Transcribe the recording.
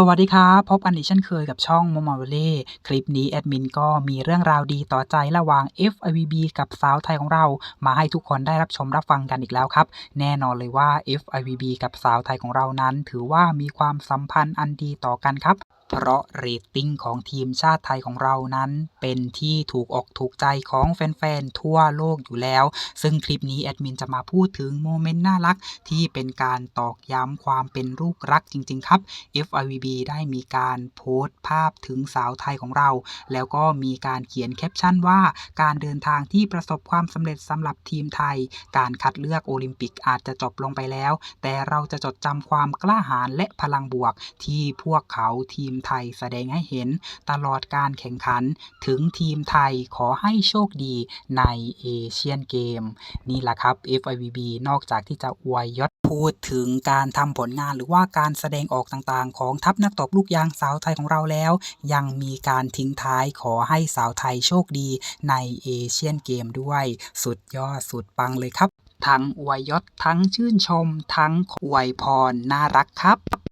สวัสดีครับ พบกันอีกเช่นเคยกับช่อง m o m o v a l e คลิปนี้แอดมินก็มีเรื่องราวดีต่อใจระหว่าง FIVB กับสาวไทยของเรา มาให้ทุกคนได้รับชมรับฟังกันอีกแล้วครับ แน่นอนเลยว่า FIVB กับสาวไทยของเรานั้น ถือว่ามีความสัมพันธ์อันดีต่อกันครับ เพราะเรตติ้งของทีมชาติไทยของเรานั้น เป็นที่ถูกอกถูกใจของแฟนๆ ทั่วโลกอยู่แล้ว ซึ่งคลิปนี้แอดมินจะมาพูดถึงโมเมนต์น่ารัก ที่เป็นการตอกย้ำความเป็นลูกรักจริง ๆ ครับ FIVB ได้มีการโพสต์ภาพถึงสาวไทยของเรา แล้วก็มีการเขียนแคปชั่นว่า การเดินทางที่ประสบความสำเร็จสำหรับทีมไทย การคัดเลือกโอลิมปิกอาจจะจบลงไปแล้ว แต่เราจะจดจำความกล้าหาญและพลังบวกที่พวกเขาทีมไทยแสดงให้เห็นตลอดการแข่งขันถึงทีมไทยขอให้โชคดีในเอเชียนเกม นี่แหละครับ FIVB นอกจากที่จะอวยยศพูดถึงการทำผลงานหรือว่าการแสดงออกต่างๆ ของทัพนักตบลูกยางสาวไทยของเราแล้ว ยังมีการทิ้งท้ายขอให้สาวไทยโชคดีในเอเชียนเกมด้วย สุดยอดสุดปังเลยครับ ทั้งอวยยศทั้งชื่นชม ทั้งอวยพรน่ารักครับ